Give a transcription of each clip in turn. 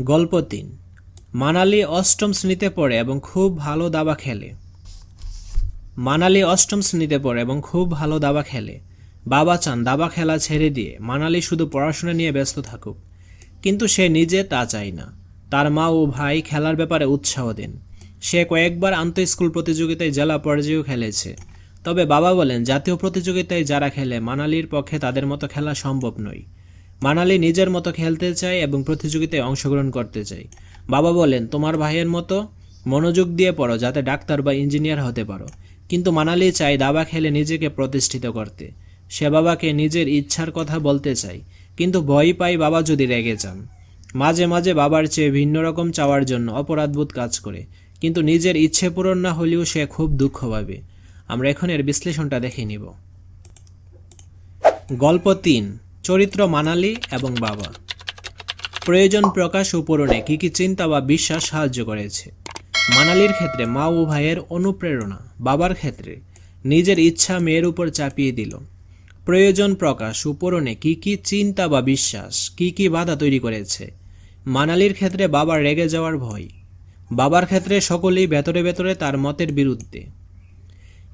গল্প তিন। মানালি অষ্টম শ্রেণীতে পড়ে এবং খুব ভালো দাবা খেলে। মানালি অষ্টম শ্রেণীতে পড়ে এবং খুব ভালো দাবা খেলে। বাবা চান দাবা খেলা ছেড়ে দিয়ে মানালি শুধু পড়াশোনা নিয়ে ব্যস্ত থাকুক। কিন্তু সে নিজে তা চায় না। তার মা ও ভাই খেলার ব্যাপারে উৎসাহ দেন। সে কয়েকবার আন্তঃস্কুল প্রতিযোগিতায় জেলা পর্যায়েও খেলেছে। তবে বাবা বলেন, জাতীয় প্রতিযোগিতায় যারা খেলে, মানালির পক্ষে তাদের মতো খেলা সম্ভব নয়। মানালি নিজের মতো খেলতে চায় এবং প্রতিযোগিতায় অংশগ্রহণ করতে চায়। বাবা বলেন, তোমার ভাইয়ের মতো মনোযোগ দিয়ে পড়ো যাতে ডাক্তার বা ইঞ্জিনিয়ার হতে পারো। কিন্তু মানালি চায় দাবা খেলে নিজেকে প্রতিষ্ঠিত করতে। সে বাবাকে নিজের ইচ্ছার কথা বলতে চায়, কিন্তু ভয় পায় বাবা যদি রেগে যান। মাঝে মাঝে বাবার চেয়ে ভিন্ন রকম চাওয়ার জন্য অপরাধবোধ কাজ করে, কিন্তু নিজের ইচ্ছে পূরণ না হলেও সে খুব দুঃখ পাবে। আমরা এখন এর বিশ্লেষণটা দেখে নিব। গল্প তিন চরিত্র মানালি এবং বাবা প্রয়োজন প্রকাশ ও পূরণে কী কী চিন্তা বা বিশ্বাস সাহায্য করেছে? মানালির ক্ষেত্রে মা ও ভাইয়ের অনুপ্রেরণা, বাবার ক্ষেত্রে নিজের ইচ্ছা মেয়ের উপর চাপিয়ে দিল। প্রয়োজন প্রকাশ ও পূরণে কী কী চিন্তা বা বিশ্বাস, কী কী বাধা তৈরি করেছে? মানালির ক্ষেত্রে বাবার রেগে যাওয়ার ভয়, বাবার ক্ষেত্রে সকলেই ভেতরে ভেতরে তার মতের বিরুদ্ধে।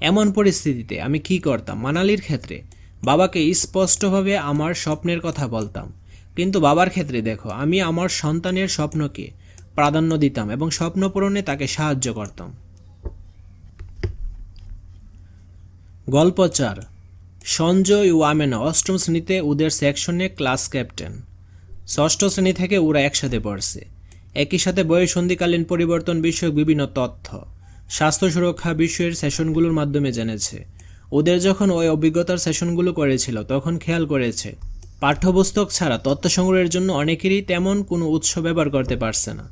এমন পরিস্থিতিতে আমি কি করতাম? মানালির ক্ষেত্রে বাবাকে স্পষ্টভাবে আমার স্বপ্নের কথা বলতাম। কিন্তু বাবার ক্ষেত্রে দেখো, আমি আমার সন্তানের স্বপ্নকে প্রাধান্য দিতাম এবং স্বপ্ন পূরণে তাকে সাহায্য করতাম। গল্প চার। সঞ্জয় ও আমেনা অষ্টম শ্রেণীতে ওদের সেকশনে ক্লাস ক্যাপ্টেন। ষষ্ঠ শ্রেণি থেকে ওরা একসাথে পড়ছে। একই সাথে বয়সন্ধিকালীন পরিবর্তন বিষয়ক বিভিন্ন তথ্য, স্বাস্থ্য সুরক্ষা বিষয়ের সেশনগুলোর মাধ্যমে জেনেছে। ওদের যখন ওই অভিজ্ঞতার সেশনগুলো করেছিল, তখন খেয়াল করেছে। পাঠ্যপুস্তক ছাড়া তথ্য সংগ্রহের জন্য অনেকেরই তেমন কোনো উৎস ব্যবহার করতে পারছে না।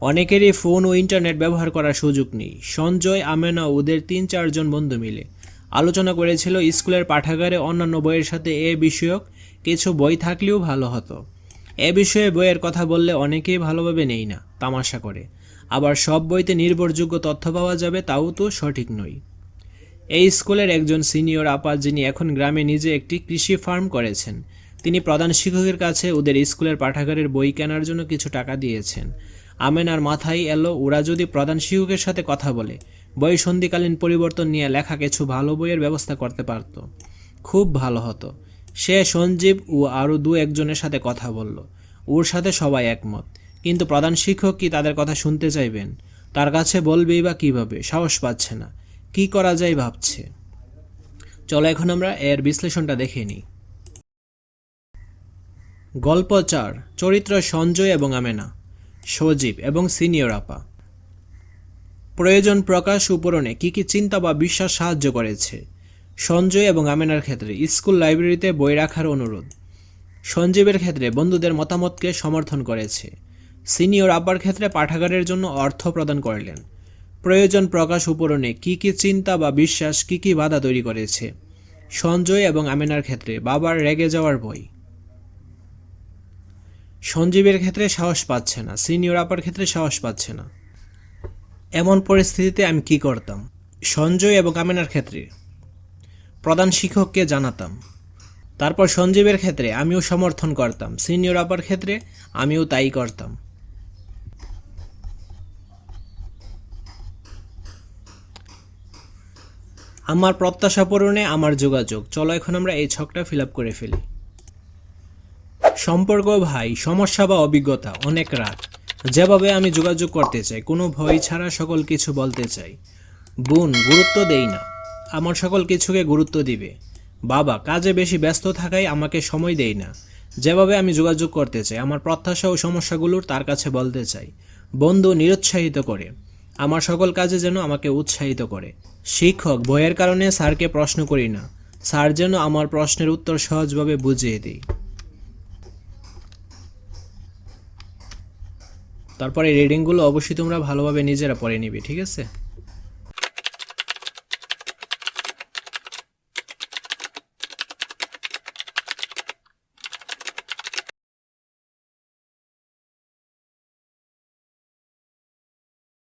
অনেকেরই ফোন ও ইন্টারনেট ব্যবহার করার সুযোগ নেই। সঞ্জয়, আমেনা ওদের তিন চারজন বন্ধু মিলে আলোচনা করেছিল স্কুলের পাঠাগারে অন্যান্য বইয়ের সাথে এ বিষয়ক কিছু বই থাকলেও ভালো হতো। এ বিষয়ে বইয়ের কথা বললে অনেকেই ভালোভাবে নেই না, তামাশা করে। আবার সব বইতে নির্ভরযোগ্য তথ্য পাওয়া যাবে, তাও তো সঠিক নয়। এই স্কুলের একজন সিনিয়র আপা যিনি এখন গ্রামে নিজে একটি কৃষি ফার্ম করেছেন। তিনি প্রধান শিক্ষকের কাছে ওদের স্কুলের পাঠাগারের বই কেনার জন্য কিছু টাকা দিয়েছেন। আমেনার মাথায় এলো, ওরা যদি প্রধান শিক্ষকের সাথে কথা বলে বই সন্ধিকালীন পরিবর্তন নিয়ে লেখা কিছু ভালো বইয়ের ব্যবস্থা করতে পারত। খুব ভালো হতো। সে সঞ্জীব ও আরও দু একজনের সাথে কথা বলল। ওর সাথে সবাই একমত। কিন্তু প্রধান শিক্ষক কি তাদের কথা শুনতে চাইবেন? তার কাছে বলবেই বা কীভাবে? সাহস পাচ্ছে না। কি করা যায় ভাবছে? চলো এখন আমরা এর বিশ্লেষণটা দেখে নিই। গল্প চার, চরিত্র সঞ্জয় এবং আমেনা, সজীব এবং সিনিয়র আপা। প্রয়োজন প্রকাশ উপরণে কী কী চিন্তা বা বিশ্বাস সাহায্য করেছে? সঞ্জয় এবং আমেনার ক্ষেত্রে স্কুল লাইব্রেরিতে বই রাখার অনুরোধ। সঞ্জীবের ক্ষেত্রে বন্ধুদের মতামতকে সমর্থন করেছে। সিনিয়র আব্বার ক্ষেত্রে পাঠাগারের জন্য অর্থ প্রদান করলেন। প্রয়োজন প্রকাশ উপরণে কী কী চিন্তা বা বিশ্বাস, কী কী বাধা তৈরি করেছে? সঞ্জয় এবং আমেনার ক্ষেত্রে বাবার রেগে যাওয়ার বই। সঞ্জীবের ক্ষেত্রে সাহস পাচ্ছে না, সিনিয়র আপার ক্ষেত্রে সাহস পাচ্ছে না। এমন পরিস্থিতিতে আমি কি করতাম? সঞ্জয় এবং আমেনার ক্ষেত্রে প্রধান শিক্ষককে জানাতাম। তারপর সঞ্জীবের ক্ষেত্রে আমিও সমর্থন করতাম, সিনিয়র আপার ক্ষেত্রে আমিও তাই করতাম। আমার প্রত্যাশা পূরণে আমার যোগাযোগ। চলো এখন আমরা এই ছকটা ফিল আপ করে ফেলি। সম্পর্ক ভাই, সমস্যা বা অভিজ্ঞতা, অনেক রাত। যেভাবে আমি যোগাযোগ করতে চাই, কোনো ভয় ছাড়া সকল কিছু বলতে চাই। বোন, গুরুত্ব দেই না। আমার সকল কিছুকে গুরুত্ব দিবে। বাবা, কাজে বেশি ব্যস্ত থাকায় আমাকে সময় দেই না। যেভাবে আমি যোগাযোগ করতে চাই, আমার প্রত্যাশা ও সমস্যাগুলোর তার কাছে বলতে চাই। বন্ধু নিরুৎসাহিত করে। আমার সকল কাজে যেন আমাকে উৎসাহিত করে। শিক্ষক বইয়ের কারণে স্যারকে প্রশ্ন করি না। স্যার যেন আমার প্রশ্নের উত্তর সহজভাবে বুঝিয়ে দিই তারপরে রিডিংগুলো অবশ্যই তোমরা ভালোভাবে নিজেরা পড়ে নিবে, ঠিক আছে?